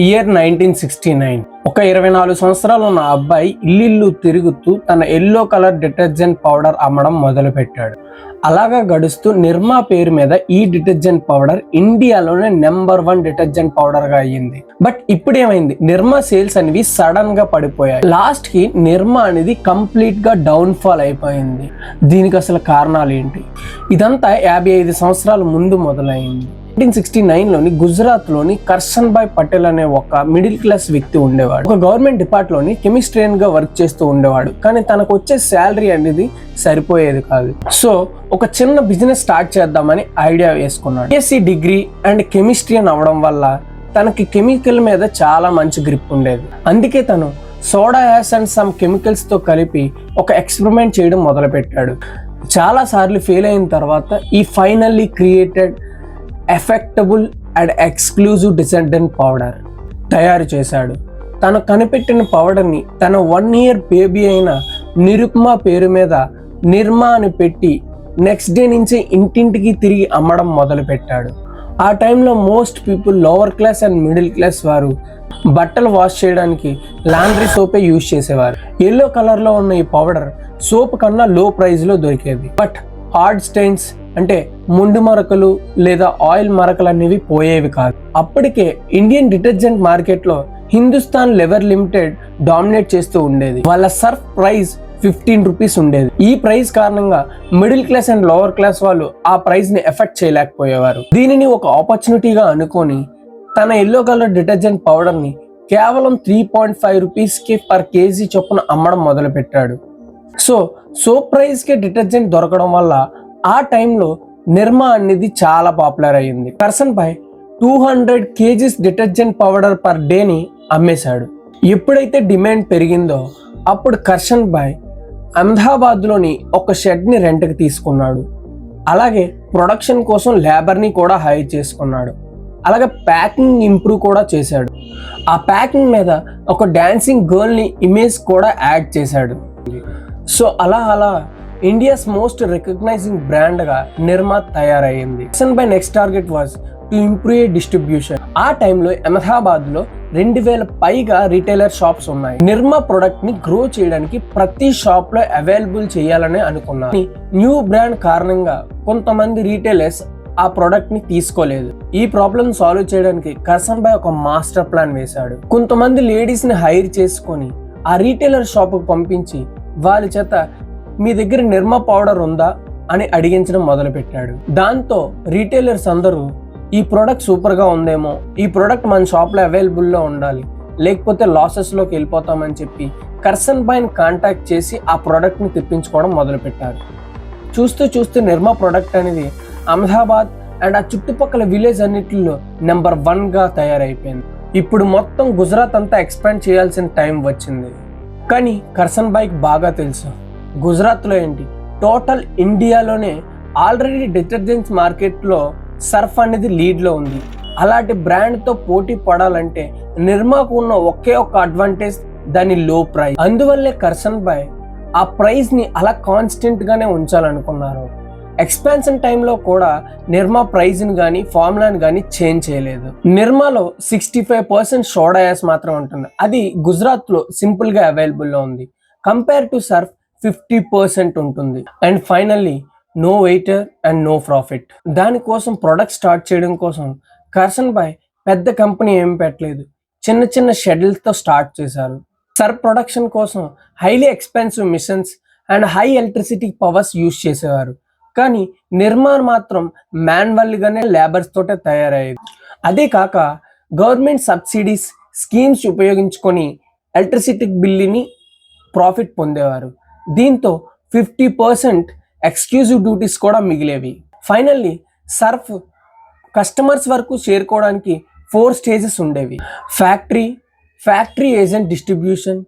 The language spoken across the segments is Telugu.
Year nineteen sixty nine. ఒక ఇరవై నాలుగు సంవత్సరాలు ఉన్న అబ్బాయి ఇల్లు తిరుగుతూ తన ఎల్లో కలర్ డిటర్జెంట్ పౌడర్ అమ్మడం మొదలుపెట్టాడు. అలాగా గడుస్తూ నిర్మా పేరు మీద ఈ డిటర్జెంట్ పౌడర్ ఇండియాలోనే నెంబర్ వన్ డిటర్జెంట్ పౌడర్గా అయ్యింది. బట్ ఇప్పుడు ఏమైంది నిర్మా సేల్స్ అనేవి సడన్గా పడిపోయాయి. లాస్ట్కి నిర్మా అనేది కంప్లీట్గా డౌన్ ఫాల్ అయిపోయింది. దీనికి అసలు కారణాలు ఏంటి? ఇదంతా యాభై ఐదు సంవత్సరాల ముందు మొదలైంది. నైన్టీన్ సిక్స్టీ నైన్లోని గుజరాత్లోని కర్షన్ బాయ్ పటేల్ అనే ఒక మిడిల్ క్లాస్ వ్యక్తి ఉండేవాడు. ఒక గవర్నమెంట్ డిపార్ట్లోని కెమిస్ట్రియన్గా వర్క్ చేస్తూ ఉండేవాడు. కానీ తనకు వచ్చే శాలరీ అనేది సరిపోయేది కాదు. సో ఒక చిన్న బిజినెస్ స్టార్ట్ చేద్దామని ఐడియా వేసుకున్నాడు. బిఎస్సి డిగ్రీ అండ్ కెమిస్ట్రియన్ అవడం వల్ల తనకి కెమికల్ మీద చాలా మంచి గ్రిప్ ఉండేది. అందుకే తను సోడా యాస్ అండ్ సమ్ కెమికల్స్తో కలిపి ఒక ఎక్స్పెరిమెంట్ చేయడం మొదలుపెట్టాడు. చాలా సార్లు ఫెయిల్ అయిన తర్వాత ఈ finally created effective and exclusive detergent powder తయారు చేశాడు. తను కనిపెట్టిన పౌడర్ని తన వన్ ఇయర్ బేబీ అయిన నిరుప్మా పేరు మీద నిర్మా అని పెట్టి నెక్స్ట్ డే నుంచి ఇంటింటికి తిరిగి అమ్మడం మొదలుపెట్టాడు. ఆ టైంలో most people lower class and middle class వారు బట్టలు వాష్ చేయడానికి లాండ్రీ సోపే యూజ్ చేసేవారు. ఎల్లో కలర్లో ఉన్న ఈ పౌడర్ సోప్ కన్నా లో ప్రైస్లో దొరికేది. బట్ హార్డ్ స్టెయిన్స్ అంటే ముండు మరకలు లేదా ఆయిల్ మరకలు అనేవి పోయేవి కాదు. అప్పటికే ఇండియన్ డిటర్జెంట్ మార్కెట్లో హిందుస్థాన్ లెవర్ లిమిటెడ్ డామినేట్ చేస్తూ ఉండేది. వాళ్ళ సర్ఫ్ ప్రైస్ ఫిఫ్టీన్ రూపీస్ ఉండేది. ఈ ప్రైస్ కారణంగా middle class and lower class వాళ్ళు ఆ ప్రైస్ని ఎఫెక్ట్ చేయలేకపోయేవారు. దీనిని ఒక ఆపర్చునిటీగా అనుకొని తన ఎల్లో కలర్ డిటర్జెంట్ పౌడర్ని కేవలం త్రీ పాయింట్ ఫైవ్ రూపీస్కి పర్ కేజీ చొప్పున అమ్మడం మొదలు పెట్టాడు సో సోప్ ప్రైస్కి డిటర్జెంట్ దొరకడం వల్ల ఆ టైంలో నిర్మా అనేది చాలా పాపులర్ అయ్యింది. పర్సన్ పై two hundred KGs detergent powder per డేని అమ్మేశాడు. ఎప్పుడైతే డిమాండ్ పెరిగిందో అప్పుడు కర్షన్ బాయ్ అహ్మదాబాద్లోని ఒక షెడ్ని రెంట్కి తీసుకున్నాడు. అలాగే ప్రొడక్షన్ కోసం లేబర్ని కూడా హైర్ చేసుకున్నాడు. అలాగే ప్యాకింగ్ ఇంప్రూవ్ కూడా చేశాడు. ఆ ప్యాకింగ్ మీద ఒక డాన్సింగ్ గర్ల్ని ఇమేజ్ కూడా యాడ్ చేశాడు. సో అలా అలా ఇండియాస్ మోస్ట్ రికగ్నైజింగ్ బ్రాండ్గా Nirma తయారయ్యింది. By next target was to improve distribution ఆ టైంలో అహ్మదాబాద్లో రెండు వేల పైగా రిటైలర్ షాప్స్ ఉన్నాయి. నిర్మా ప్రొడక్ట్ని గ్రో చేయడానికి ప్రతి షాప్లో అవైలబుల్ చేయాలని అనుకున్నారు న్యూ బ్రాండ్ కారణంగా కొంతమంది రీటైలర్స్ ఆ ప్రోడక్ట్ని తీసుకోలేదు. ఈ ప్రాబ్లం సాల్వ్ చేయడానికి కర్సన్ బై ఒక మాస్టర్ ప్లాన్ వేశాడు. కొంతమంది లేడీస్ని హైర్ చేసుకొని ఆ రీటైలర్ షాప్కు పంపించి వాళ్ళ చేత మీ దగ్గర నిర్మా పౌడర్ ఉందా? అని అడిగించడం మొదలుపెట్టాడు. దాంతో రీటైలర్స్ అందరూ ఈ ప్రోడక్ట్ సూపర్గా ఉందేమో ఈ ప్రోడక్ట్ మన షాప్లో అవైలబుల్లో ఉండాలి లేకపోతే లాసెస్లోకి వెళ్ళిపోతామని చెప్పి కర్సన్ బాయ్ని కాంటాక్ట్ చేసి ఆ ప్రోడక్ట్ని తెప్పించుకోవడం మొదలుపెట్టారు. చూస్తూ చూస్తూ నిర్మా ప్రోడక్ట్ అనేది అహ్మదాబాద్ అండ్ ఆ చుట్టుపక్కల విలేజ్ అన్నిటిలో నెంబర్ వన్గా తయారైపోయింది. ఇప్పుడు మొత్తం గుజరాత్ అంతా ఎక్స్పాండ్ చేయాల్సిన టైం వచ్చింది. కానీ కర్సన్ బాయ్కి బాగా తెలుసు. గుజరాత్లో ఏంటి? టోటల్ ఇండియాలోనే ఆల్రెడీ డిటర్జెంట్స్ మార్కెట్లో సర్ఫ్ అనేది లీడ్లో ఉంది. అలాంటి బ్రాండ్తో పోటీ పడాలంటే నిర్మాకు ఉన్న ఒకే ఒక అడ్వాంటేజ్ దాని లో ప్రైస్ అందువల్లే కర్సన్ బాయ్ ఆ ప్రైస్ని అలా కాన్స్టెంట్గానే ఉంచాలనుకున్నారు. ఎక్స్పాన్షన్ టైంలో కూడా నిర్మా ప్రైజ్ని కానీ ఫార్ములాని కానీ చేంజ్ చేయలేదు. నిర్మాలో sixty five percent soda ash మాత్రం ఉంటుంది అది గుజరాత్లో సింపుల్గా అవైలబుల్లో ఉంది. Compare to Surf fifty percent ఉంటుంది. And finally no waiter and no profit. దానికోసం ప్రొడక్ట్ స్టార్ట్ చేయడం కోసం కర్సన్ బాయ్ పెద్ద కంపెనీ ఏం పెట్టలేదు. చిన్న చిన్న షెడ్యూల్స్తో స్టార్ట్ చేశారు. సర్ ప్రొడక్షన్ కోసం highly expensive machines and high electricity powers use చేసేవారు. కానీ నిర్మాణ్ మాత్రం మాన్యువల్గానే లేబర్స్ తోటే తయారయ్యేది. అదే కాక గవర్నమెంట్ సబ్సిడీస్ స్కీమ్స్ ఉపయోగించుకొని ఎలక్ట్రిసిటీ బిల్లుని ప్రాఫిట్ పొందేవారు. దీంతో ఫిఫ్టీ పర్సెంట్ ఎక్స్క్లూజివ్ డ్యూటీస్ కూడా మిగిలేవి. ఫైనల్లీ సర్ఫ్ కస్టమర్స్ వరకు చేరుకోవడానికి ఫోర్ స్టేజెస్ ఉండేవి. Factory factory agent distribution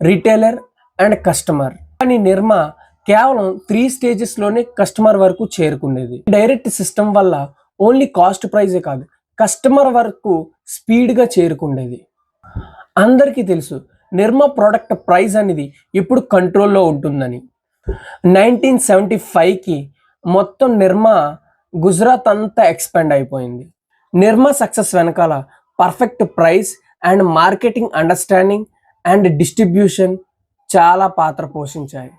retailer and customer కానీ నిర్మా కేవలం త్రీ స్టేజెస్లోనే కస్టమర్ వరకు చేరుకునేది. డైరెక్ట్ సిస్టమ్ వల్ల ఓన్లీ కాస్ట్ ప్రైజే కాదు కస్టమర్ వరకు స్పీడ్గా చేరుకుండేది అందరికీ తెలుసు నిర్మ ప్రోడక్ట్ ప్రైస్ అనేది ఎప్పుడు కంట్రోల్లో ఉంటుందని. నైన్టీన్ సెవెంటీ ఫైవ్కి మొత్తం నిర్మ గుజరాత్ అంతా ఎక్స్పాండ్ అయిపోయింది. నిర్మా సక్సెస్ వెనకాల perfect price and marketing understanding and distribution చాలా పాత్ర పోషించాయి.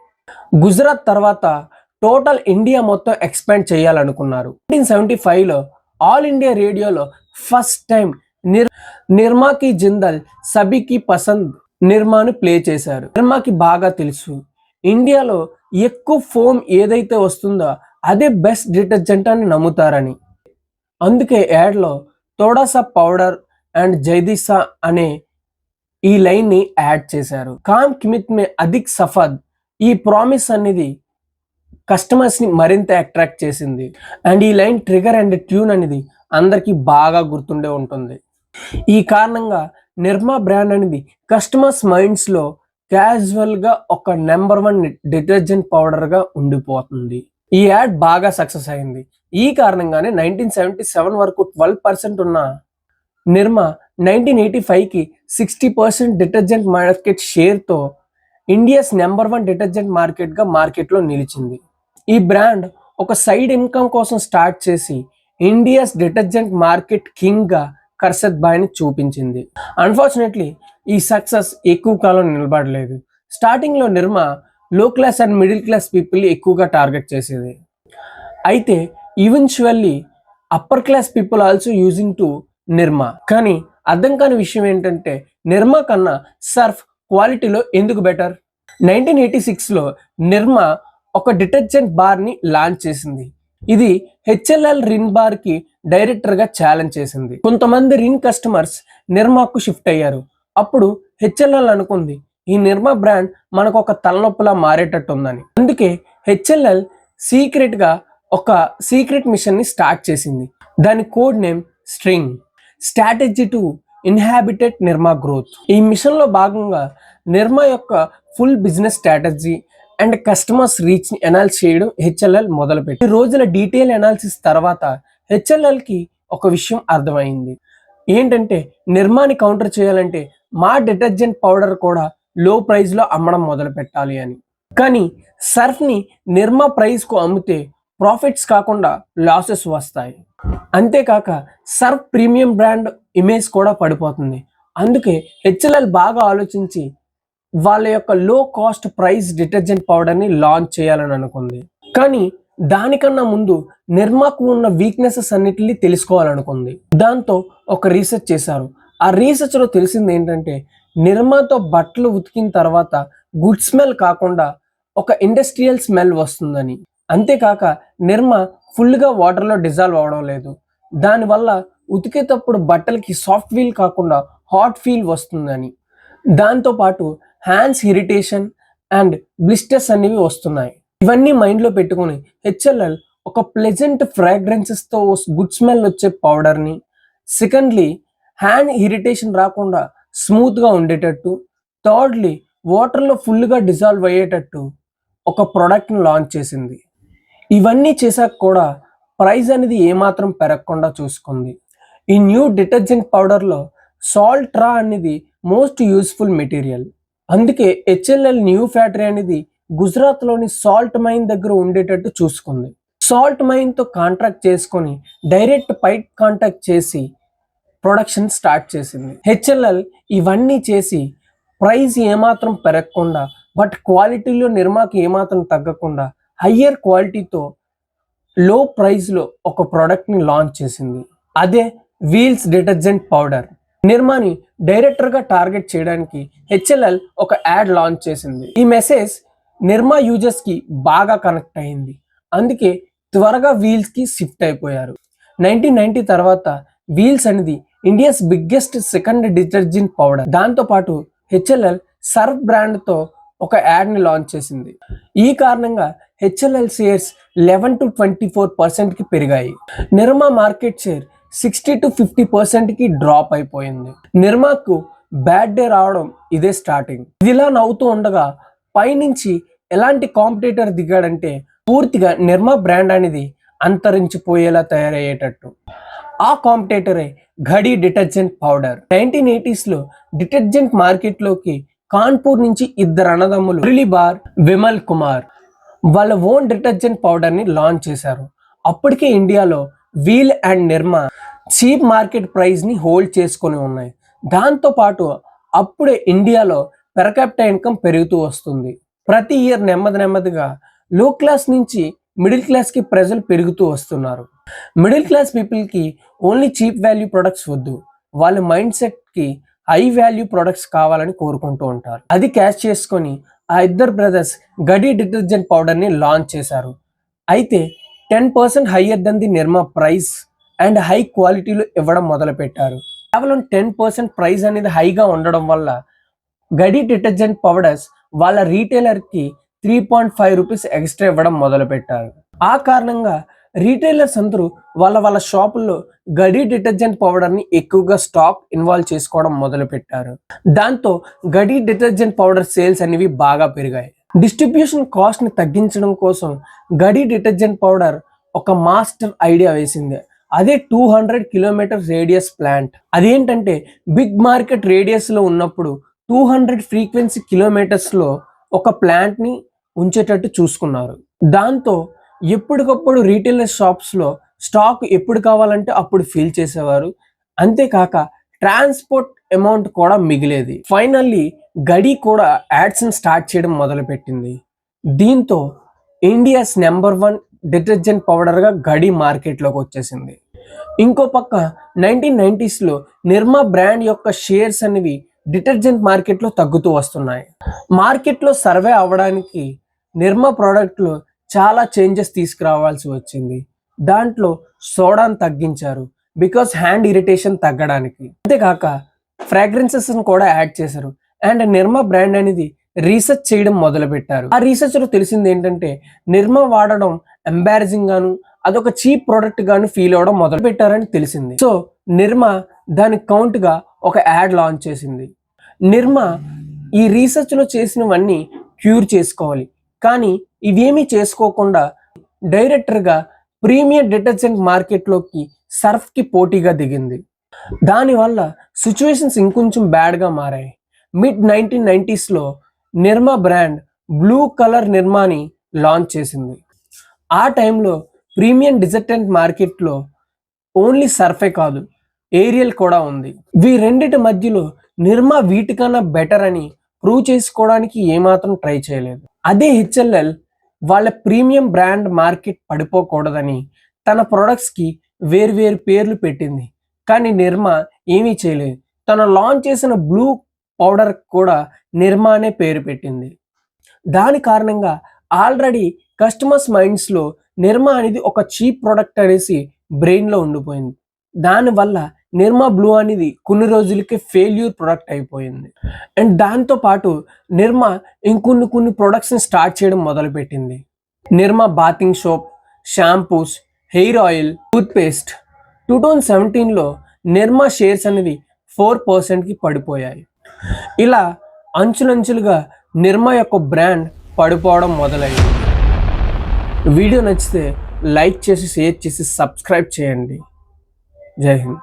గుజరాత్ తర్వాత టోటల్ ఇండియా మొత్తం ఎక్స్పాండ్ చేయాలనుకున్నారు. నైన్టీన్ సెవెంటీ ఫైవ్లో ఆల్ ఇండియా రేడియోలో ఫస్ట్ టైం నిర్ నిర్మాకి జిందల్ సబికి పసంద్ నిర్మాను ప్లే చేశారు. నిర్మాకి బాగా తెలుసు. ఇండియాలో ఎక్కువ ఫోమ్ ఏదైతే వస్తుందో అదే బెస్ట్ డిటర్జెంట్ అని నమ్ముతారని. అందుకే యాడ్లో తోడాసా పౌడర్ అండ్ జైదిసా అనే ఈ లైన్ని యాడ్ చేశారు. కామ్ కిమిత్ మే అధిక్ సఫద్ ఈ ప్రామిస్ అనేది కస్టమర్స్ని మరింత అట్రాక్ట్ చేసింది. అండ్ ఈ లైన్ ట్రిగర్ అండ్ ట్యూన్ అనేది అందరికీ బాగా గుర్తుండే ఉంటుంది. ఈ కారణంగా నిర్మా బ్రాండ్ అనేది కస్టమర్స్ మైండ్స్లో క్యాజువల్గా ఒక నెంబర్ వన్ డిటర్జెంట్ పౌడర్గా ఉండిపోతుంది. ఈ యాడ్ బాగా సక్సెస్ అయింది. ఈ కారణంగానే నైన్టీన్ సెవెంటీ సెవెన్ వరకు ట్వెల్వ్ పర్సెంట్ ఉన్న నిర్మా నైన్టీన్ ఎయిటీ ఫైవ్కి సిక్స్టీ పర్సెంట్ డిటర్జెంట్ మార్కెట్ షేర్తో ఇండియాస్ నెంబర్ వన్ డిటర్జెంట్ మార్కెట్గా మార్కెట్లో నిలిచింది. ఈ బ్రాండ్ ఒక సైడ్ ఇన్కమ్ కోసం స్టార్ట్ చేసి ఇండియాస్ డిటర్జెంట్ మార్కెట్ కింగ్గా కర్సత్ బాయ్ని చూపించింది. అన్ఫార్చునేట్లీ ఈ సక్సెస్ ఎక్కువ కాలం నిలబడలేదు. స్టార్టింగ్లో Nirma low class and middle class people ఎక్కువగా టార్గెట్ చేసేది. అయితే eventually upper class people also using to Nirma. కానీ అర్థం కాని విషయం ఏంటంటే నిర్మా కన్నా సర్ఫ్ క్వాలిటీలో ఎందుకు బెటర్? నైన్టీన్ ఎయిటీ సిక్స్లో నిర్మా ఒక డిటర్జెంట్ బార్ని లాంచ్ చేసింది. ఇది హెచ్ఎల్ఎల్ రిన్ బార్కి డైరెక్టర్గా ఛాలెంజ్ చేసింది. కొంతమంది రిన్ కస్టమర్స్ నిర్మాకు షిఫ్ట్ అయ్యారు. అప్పుడు హెచ్ఎల్ఎల్ అనుకుంది ఈ నిర్మా బ్రాండ్ మనకు ఒక తలనొప్పిలా మారేటట్టు ఉందని అందుకే హెచ్ఎల్ఎల్ సీక్రెట్గా ఒక సీక్రెట్ మిషన్ని స్టార్ట్ చేసింది. దాని code name string. Strategy to inhabited Nirma growth ఈ మిషన్లో భాగంగా నిర్మా యొక్క full business strategy and customers రీచ్ని analyse చేయడం హెచ్ఎల్ఎల్ మొదలుపెట్టి ఈ రోజుల డీటెయిల్ అనాలిసిస్ తర్వాత హెచ్ఎల్ఎల్కి ఒక విషయం అర్థమైంది. ఏంటంటే నిర్మాని కౌంటర్ చేయాలంటే మా డిటర్జెంట్ పౌడర్ కూడా లో ప్రైస్లో అమ్మడం మొదలు పెట్టాలి అని. కానీ సర్ఫ్ని నిర్మా ప్రైస్కు అమ్మితే ప్రాఫిట్స్ కాకుండా లాసెస్ వస్తాయి. అంతేకాక సర్ఫ్ ప్రీమియం బ్రాండ్ ఇమేజ్ కూడా పడిపోతుంది. అందుకే హెచ్ఎల్ఎల్ బాగా ఆలోచించి వాళ్ళ యొక్క లో కాస్ట్ ప్రైస్ డిటర్జెంట్ పౌడర్ని లాంచ్ చేయాలని అనుకుంది. కానీ దానికన్నా ముందు నిర్మాకు ఉన్న వీక్నెసెస్ అన్నిటిని తెలుసుకోవాలనుకుంది. దాంతో ఒక రీసెర్చ్ చేశారు. ఆ రీసెర్చ్లో తెలిసింది ఏంటంటే నిర్మాతో బట్టలు ఉతికిన తర్వాత గుడ్ స్మెల్ కాకుండా ఒక ఇండస్ట్రియల్ స్మెల్ వస్తుందని. అంతేకాక నిర్మ ఫుల్గా వాటర్లో డిజాల్వ్ అవడం లేదు. దానివల్ల ఉతికేటప్పుడు బట్టలకి సాఫ్ట్ ఫీల్ కాకుండా హాట్ ఫీల్ వస్తుందని. దాంతోపాటు హ్యాండ్స్ ఇరిటేషన్ అండ్ బ్లిస్టర్స్ అనేవి వస్తున్నాయి. ఇవన్నీ మైండ్లో పెట్టుకుని హెచ్ఎల్ఎల్ ఒక ప్లెజెంట్ ఫ్రాగ్రెన్సెస్తో గుడ్ స్మెల్ వచ్చే పౌడర్ని సెకండ్లీ హ్యాండ్ ఇరిటేషన్ రాకుండా స్మూత్గా ఉండేటట్టు థర్డ్లీ వాటర్లో ఫుల్గా డిజాల్వ్ అయ్యేటట్టు ఒక ప్రోడక్ట్ని లాంచ్ చేసింది. ఇవన్నీ చేశాక కూడా ప్రైస్ అనేది ఏమాత్రం పెరగకుండా చూసుకుంది. ఈ న్యూ డిటర్జెంట్ పౌడర్లో సాల్ట్ రా అనేది మోస్ట్ యూస్ఫుల్ మెటీరియల్. అందుకే హెచ్ఎల్ఎల్ న్యూ ఫ్యాక్టరీ అనేది గుజరాత్లోని సాల్ట్ మైన్ దగ్గర ఉండేటట్టు చూసుకుంది. సాల్ట్ మైన్తో కాంట్రాక్ట్ చేసుకొని డైరెక్ట్ పైప్ కాంటాక్ట్ చేసి ప్రొడక్షన్ స్టార్ట్ చేసింది. హెచ్ఎల్ఎల్ ఇవన్నీ చేసి ప్రైస్ ఏమాత్రం పెరగకుండా బట్ క్వాలిటీలో నిర్మాకి ఏమాత్రం తగ్గకుండా హయ్యర్ క్వాలిటీతో లో ప్రైస్లో ఒక ప్రోడక్ట్ని లాంచ్ చేసింది. అదే వీల్స్ డిటర్జెంట్ పౌడర్. నిర్మాని డైరెక్టర్గా టార్గెట్ చేయడానికి హెచ్ఎల్ఎల్ ఒక యాడ్ లాంచ్ చేసింది. ఈ మెసేజ్ నిర్మా యూజర్స్కి బాగా కనెక్ట్ అయింది. అందుకే త్వరగా వీల్స్కి షిఫ్ట్ అయిపోయారు. నైన్టీన్ నైన్టీ తర్వాత వీల్స్ అనేది India's biggest second detergent powder. దాంతోపాటు హెచ్ఎల్ఎల్ సర్ఫ్ బ్రాండ్తో ఒక యాడ్ని లాంచ్ చేసింది. ఈ కారణంగా HLL shares eleven to twenty four పర్సెంట్కి పెరిగాయి. Nirma market share sixty to fifty పర్సెంట్కి డ్రాప్ అయిపోయింది. నిర్మాకు బ్యాడ్ డే రావడం ఇదే స్టార్టింగ్. ఇదిలా నవ్వుతూ ఉండగా పైనుంచి ఎలాంటి కాంపిటేటర్ దిగాడంటే పూర్తిగా నిర్మా బ్రాండ్ అనేది అంతరించిపోయేలా తయారయ్యేటట్టు. ఆ కాంపిటేటరే ఘడి డిటర్జెంట్ పౌడర్. నైన్టీన్ ఎయిటీస్లో డిటర్జెంట్ మార్కెట్లోకి కాన్పూర్ నుంచి ఇద్దరు అన్నదమ్ములు. మురళీ బార్ విమల్ కుమార్. వాళ్ళ ఓన్ డిటర్జెంట్ పౌడర్ని లాంచ్ చేశారు. అప్పటికే ఇండియాలో Wheel and Nirma cheap market ప్రైస్ని hold చేసుకొని ఉన్నాయి. దాంతో పాటు అప్పుడే ఇండియాలో పెరకాప్ట ఇన్కమ్ పెరుగుతూ వస్తుంది. ప్రతి ఇయర్ నెమ్మది నెమ్మదిగా లో క్లాస్ నుంచి మిడిల్ క్లాస్కి ప్రజలు పెరుగుతూ వస్తున్నారు. మిడిల్ క్లాస్ పీపుల్కి ఓన్లీ చీప్ వాల్యూ ప్రొడక్ట్స్ వద్దు. వాళ్ళ మైండ్ సెట్కి హై వాల్యూ ప్రొడక్ట్స్ కావాలని కోరుకుంటూ ఉంటారు. అది క్యాష్ చేసుకొని ఆ ఇద్దరు బ్రదర్స్ గడి డిటర్జెంట్ పౌడర్ని లాంచ్ చేశారు. అయితే ten percent higher then the Nirma price and high క్వాలిటీలో ఇవ్వడం మొదలుపెట్టారు. కేవలం టెన్ పర్సెంట్ ప్రైస్ అనేది హైగా ఉండడం వల్ల గడి డిటర్జెంట్ పౌడర్స్ వాళ్ళ రీటైలర్కి three point five rupees extra ఇవ్వడం మొదలుపెట్టారు. ఆ కారణంగా రీటైలర్స్ అందరూ వాళ్ళ వాళ్ళ షాపుల్లో గడి డిటర్జెంట్ పౌడర్ని ఎక్కువగా స్టాక్ ఇన్వాల్వ్ చేసుకోవడం మొదలుపెట్టారు. దాంతో గడి డిటర్జెంట్ పౌడర్ సేల్స్ అనేవి బాగా పెరిగాయి. డిస్ట్రిబ్యూషన్ కాస్ట్ని తగ్గించడం కోసం గడి డిటర్జెంట్ పౌడర్ ఒక మాస్టర్ ఐడియా వేసింది. అదే two hundred kilometer radius plant. అదేంటంటే బిగ్ మార్కెట్ రేడియస్లో ఉన్నప్పుడు టూ హండ్రెడ్ ఫ్రీక్వెన్సీ కిలోమీటర్స్లో ఒక ప్లాంట్ని ఉంచేటట్టు చూసుకున్నారు. దాంతో ఎప్పటికప్పుడు రీటైలర్ షాప్స్లో స్టాక్ ఎప్పుడు కావాలంటే అప్పుడు ఫీల్ చేసేవారు. అంతేకాక ట్రాన్స్పోర్ట్ అమౌంట్ కూడా మిగిలేది. ఫైనల్లీ గడి కూడా యాడ్స్ని స్టార్ట్ చేయడం మొదలుపెట్టింది. దీంతో ఇండియాస్ నెంబర్ వన్ డిటర్జెంట్ పౌడర్గా గడి మార్కెట్లోకి వచ్చేసింది. ఇంకో పక్క నైన్టీన్ నైంటీస్లో నిర్మా బ్రాండ్ యొక్క షేర్స్ అనేవి డిటర్జెంట్ మార్కెట్లో తగ్గుతూ వస్తున్నాయి. మార్కెట్లో సర్వే అవ్వడానికి నిర్మా ప్రోడక్ట్లు చాలా చేంజెస్ తీసుకురావాల్సి వచ్చింది. దాంట్లో సోడాను తగ్గించారు. బికాస్ హ్యాండ్ ఇరిటేషన్ తగ్గడానికి. అంతేకాక ఫ్రాగ్రెన్సెస్ని కూడా యాడ్ చేశారు. అండ్ నిర్మ బ్రాండ్ అనేది రీసెర్చ్ చేయడం మొదలు పెట్టారు ఆ రీసెర్చ్లో తెలిసింది ఏంటంటే నిర్మ వాడడం ఎంబారసింగ్ గాను అదొక చీప్ ప్రోడక్ట్ గాను ఫీల్ అవడం మొదలు పెట్టారని తెలిసింది. సో నిర్మా దాని కౌంట్గా ఒక యాడ్ లాంచ్ చేసింది. నిర్మ ఈ రీసెర్చ్లో చేసినవన్నీ క్యూర్ చేసుకోవాలి. కానీ ఇవేమీ చేసుకోకుండా డైరెక్టర్గా ప్రీమియర్ ప్రీమియం డిటర్జెంట్ మార్కెట్లోకి సర్ఫ్కి పోటీగా దిగింది. దానివల్ల సిచ్యువేషన్స్ ఇంకొంచెం బ్యాడ్గా మారాయి. మిడ్ నైన్టీన్ నైంటీస్లో నిర్మా బ్రాండ్ బ్లూ కలర్ నిర్మాని లాంచ్ చేసింది. ఆ టైంలో ప్రీమియం డిజర్టెంట్ మార్కెట్లో ఓన్లీ సర్ఫే కాదు ఏరియల్ కూడా ఉంది. వీ రెండిటి మధ్యలో నిర్మా వీటికన్నా బెటర్ అని ప్రూవ్ చేసుకోవడానికి ఏమాత్రం ట్రై చేయలేదు. అదే హెచ్ఎల్ఎల్ వాళ్ళ ప్రీమియం బ్రాండ్ మార్కెట్ పడిపోకూడదని తన ప్రొడక్ట్స్కి వేర్వేరు పేర్లు పెట్టింది. కానీ నిర్మా ఏమీ చేయలేదు. తను లాంచ్ చేసిన బ్లూ పౌడర్ కూడా నిర్మా అనే పేరు పెట్టింది. దాని కారణంగా ఆల్రెడీ కస్టమర్స్ మైండ్స్లో నిర్మా అనేది ఒక చీప్ ప్రోడక్ట్ అనేసి బ్రెయిన్లో ఉండిపోయింది. దానివల్ల నిర్మా బ్లూ అనేది కొన్ని రోజులకి ఫెయిల్యూర్ ప్రొడక్ట్ అయిపోయింది. అండ్ దాంతో పాటు నిర్మా ఇంకొన్ని కొన్ని ప్రొడక్ట్స్ని స్టార్ట్ చేయడం మొదలుపెట్టింది. Nirma bathing soap shampoos hair oil toothpaste two thousand సెవెంటీన్లో నిర్మా షేర్స్ అనేవి ఫోర్ పర్సెంట్కి పడిపోయాయి. ఇలా అంచులంచులుగా నిర్మా యొక్క బ్రాండ్ పడిపోవడం మొదలైంది. వీడియో నచ్చితే లైక్ చేసి షేర్ చేసి సబ్స్క్రైబ్ చేయండి. జై హింద్.